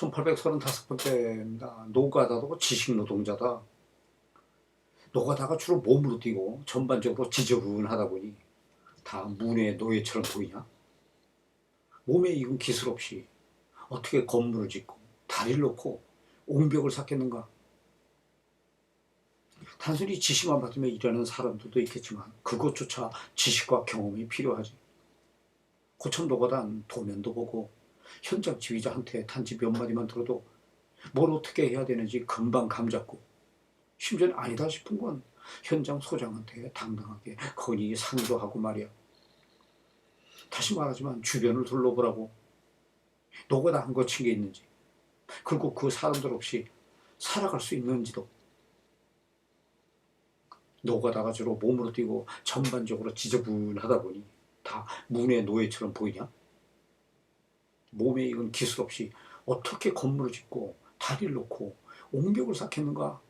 1835번째입니다. 노가다도 지식 노동자다. 노가다가 주로 몸으로 뛰고 전반적으로 지저분하다 보니 다 문의 노예처럼 보이냐? 몸에 익은 기술 없이 어떻게 건물을 짓고 다리를 놓고 옹벽을 쌓겠는가? 단순히 지시만 받으며 일하는 사람들도 있겠지만 그것조차 지식과 경험이 필요하지. 고참 노가단 도면도 보고 현장 지휘자한테 단지 몇 마디만 들어도 뭘 어떻게 해야 되는지 금방 감잡고 심지어는 아니다 싶은 건 현장 소장한테 당당하게 건의 상의도 하고 말이야. 다시 말하지만 주변을 둘러보라고 노가다 한 거친 게 있는지 그리고 그 사람들 없이 살아갈 수 있는지도 노가다가 주로 몸으로 뛰고 전반적으로 지저분하다 보니 다 문의 노예처럼 보이냐? 몸에 익은 기술 없이 어떻게 건물을 짓고 다리를 놓고 옹벽을 쌓겠는가?